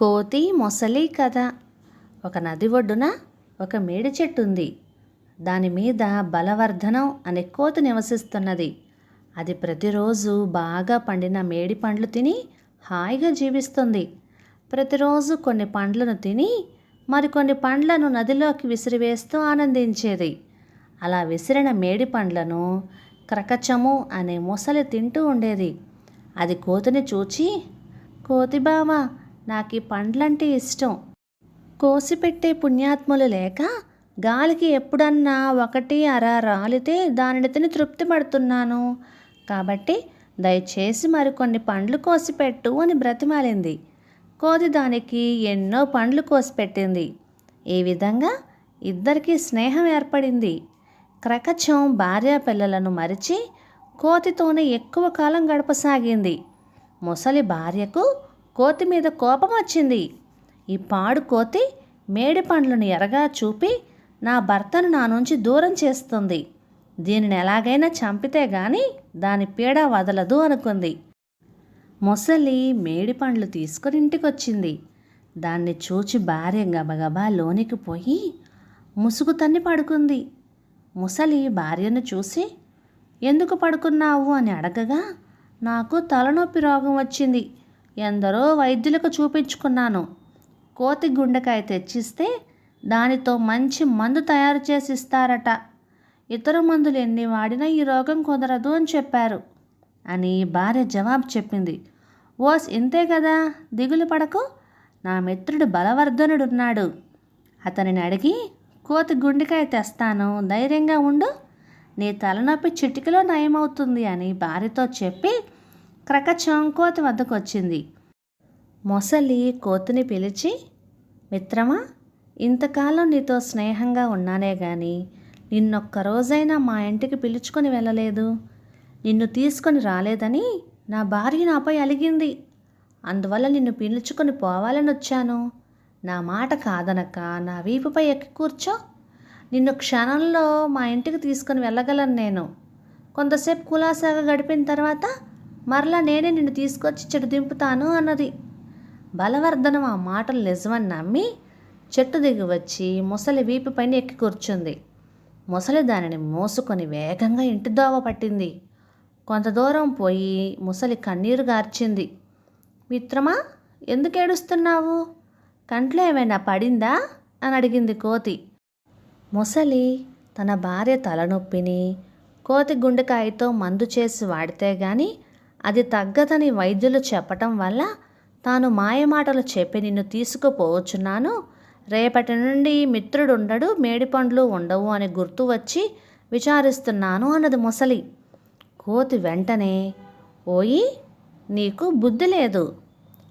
కోతి మొసలి కథ. ఒక నది ఒడ్డున ఒక మేడి చెట్టు ఉంది దాని మీద బలవర్ధనం అనే కోతి నివసిస్తున్నది. అది ప్రతిరోజు బాగా పండిన మేడి పండ్లు తిని హాయిగా జీవిస్తుంది. ప్రతిరోజు కొన్ని పండ్లను తిని మరికొన్ని పండ్లను నదిలోకి విసిరివేస్తూ ఆనందించేది. అలా విసిరిన మేడి పండ్లను క్రకచము అనే మొసలి తింటూ ఉండేది. అది కోతిని చూచి కోతి బావ నాకు ఈ పండ్లంటే ఇష్టం. కోసిపెట్టే పుణ్యాత్ములు లేక గాలికి ఎప్పుడన్నా ఒకటి అర రాలితే దానిని తిని తృప్తి పడుతున్నాను. కాబట్టి దయచేసి మరికొన్ని పండ్లు కోసిపెట్టు అని బ్రతిమాలింది. కోతి దానికి ఎన్నో పండ్లు కోసిపెట్టింది. ఈ విధంగా ఇద్దరికీ స్నేహం ఏర్పడింది. క్రకచం భార్య పిల్లలను మరిచి కోతితోనే ఎక్కువ కాలం గడపసాగింది. ముసలి భార్యకు కోతి మీద కోపం వచ్చింది. ఈ పాడు కోతి మేడి పండ్లను ఎరగా చూపి నా భర్తను నా నుంచి దూరం చేస్తుంది. దీనిని ఎలాగైనా చంపితే గాని దాని పీడ వదలదు అనుకుంది. మొసలి మేడి పండ్లు తీసుకుని ఇంటికొచ్చింది. దాన్ని చూచి భార్య గబగబా లోనికి పోయి ముసుగు తన్ని పడుకుంది. ముసలి భార్యను చూసి ఎందుకు పడుకున్నావు? అని అడగగా నాకు తలనొప్పి రోగం వచ్చింది. ఎందరో వైద్యులకు చూపించుకున్నాను. కోతి గుండెకాయ తెచ్చిస్తే దానితో మంచి మందు తయారు చేసి ఇస్తారట ఇతర మందులు ఎన్ని వాడినా ఈ రోగం కుదరదు అని చెప్పారు. అని భార్య జవాబు చెప్పింది. ఓస్ ఇంతే కదా? దిగులు పడకు. నా మిత్రుడు బలవర్ధనుడున్నాడు. అతనిని అడిగి కోతి గుండెకాయ తెస్తాను ధైర్యంగా ఉండు. నీ తలనొప్పి చిటికలో నయమవుతుంది అని భార్యతో చెప్పి క్రకచం కోతి వద్దకు వచ్చింది మొసలి కోతిని పిలిచి మిత్రమా ఇంతకాలం నీతో స్నేహంగా ఉన్నానే కానీ నిన్నొక్క రోజైనా మా ఇంటికి పిలుచుకొని వెళ్ళలేదు. నిన్ను తీసుకొని రాలేదని నా భార్య నాపై అలిగింది. అందువల్ల నిన్ను పిలుచుకొని పోవాలని వచ్చాను. నా మాట కాదనక నా వీపుపై ఎక్కి కూర్చో. నిన్ను క్షణంలో మా ఇంటికి తీసుకొని వెళ్ళగలను నేను. కొంతసేపు కులాసాగా గడిపిన తర్వాత మరలా నేనే నిన్ను తీసుకొచ్చి చెడు దింపుతాను అన్నది. బలవర్ధనం ఆ మాటలు నిజమని నమ్మి చెట్టు దిగి వచ్చి ముసలి వీపు పైన ఎక్కి కూర్చుంది. ముసలి దానిని మోసుకొని వేగంగా ఇంటి దోవ పట్టింది. కొంత దూరం పోయి ముసలి కన్నీరు గార్చింది. మిత్రమా ఎందుకు ఏడుస్తున్నావు? కంట్లో ఏమైనా పడిందా? అని అడిగింది కోతి. ముసలి తన భార్య తలనొప్పిని కోతి గుండెకాయతో మందు చేసి వాడితే గాని అది తగ్గదని వైద్యులు చెప్పటం వల్ల తాను మాయమాటలు చెప్పి నిన్ను తీసుకుపోవచ్చున్నాను. రేపటి నుండి మిత్రుడు ఉండడు మేడిపండ్లు ఉండవు అని గుర్తు వచ్చి విచారిస్తున్నాను అన్నది ముసలి. కోతి వెంటనే ఓయి నీకు బుద్ధి లేదు.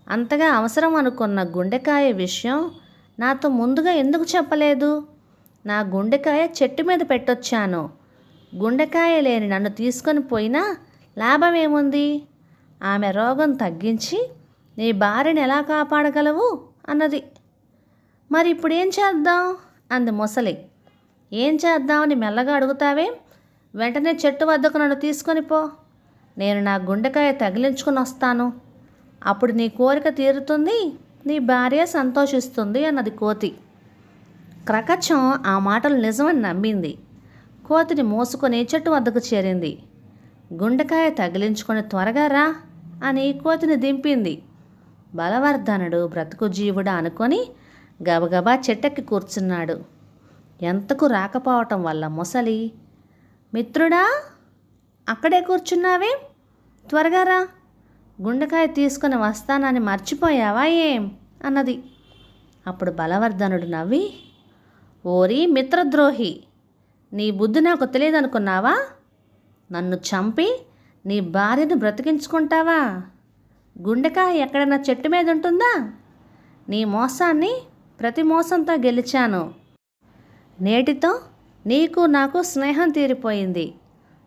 అంతగా అవసరం అనుకున్న గుండెకాయ విషయం నాతో ముందుగా ఎందుకు చెప్పలేదు? నా గుండెకాయ చెట్టు మీద పెట్టొచ్చాను. గుండెకాయ లేని నన్ను తీసుకొని పోయినా లాభం ఏముంది ఆమె రోగం తగ్గించి నీ భార్యని ఎలా కాపాడగలవు? అన్నది. మరి ఇప్పుడు ఏం చేద్దాం? అంది ముసలి. ఏం చేద్దామని మెల్లగా అడుగుతావే? వెంటనే చెట్టు వద్దకు నన్ను తీసుకొని పో. నేను నా గుండెకాయ తగిలించుకుని వస్తాను. అప్పుడు నీ కోరిక తీరుతుంది నీ భార్య సంతోషిస్తుంది అన్నది కోతి. క్రకచం ఆ మాటలు నిజమని నమ్మింది. కోతిని మోసుకొని చెట్టు వద్దకు చేరింది. గుండెకాయ తగిలించుకొని త్వరగా రా అని కోతిని దింపింది. బలవర్ధనుడు బ్రతుకు జీవుడా అనుకొని గబగబా చెట్టెక్కి కూర్చున్నాడు. ఎంతకు రాకపోవటం వల్ల ముసలి మిత్రుడా అక్కడే కూర్చున్నావే? త్వరగా రా. గుండెకాయ తీసుకొని వస్తానని మర్చిపోయావా ఏం? అన్నది. అప్పుడు బలవర్ధనుడు నవ్వి ఓరి మిత్రద్రోహి నీ బుద్ధి నాకు తెలియదనుకున్నావా? నన్ను చంపి నీ భార్యను బ్రతికించుకుంటావా? గుండెకాయ ఎక్కడైనా చెట్టు మీద ఉంటుందా? నీ మోసాన్ని ప్రతి మోసంతో గెలిచాను. నేటితో నీకు నాకు స్నేహం తీరిపోయింది.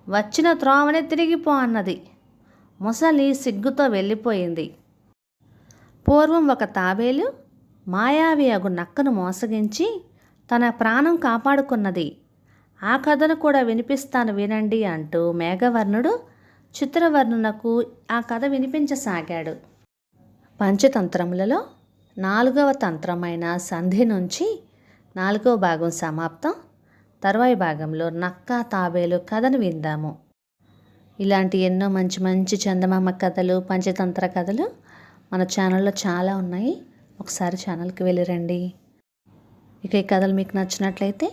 వచ్చిన త్రోవనే తిరిగిపో అన్నది. ముసలి సిగ్గుతో వెళ్ళిపోయింది. పూర్వం ఒక తాబేలు మాయావి అగు నక్కను మోసగించి తన ప్రాణం కాపాడుకున్నది. ఆ కథను కూడా వినిపిస్తాను వినండి అంటూ మేఘవర్ణుడు చిత్రవర్ణునకు ఆ కథ వినిపించసాగాడు. పంచతంత్రములలో నాలుగవ తంత్రమైన సంధి నుంచి నాలుగవ భాగం సమాప్తం. తర్వాయి భాగంలో నక్క తాబేలు కథను విందాము. ఇలాంటి ఎన్నో మంచి మంచి చందమామ కథలు పంచతంత్ర కథలు మన ఛానల్లో చాలా ఉన్నాయి. ఒకసారి ఛానల్కి వెళ్ళిరండి ఇక ఈ కథలు మీకు నచ్చినట్లయితే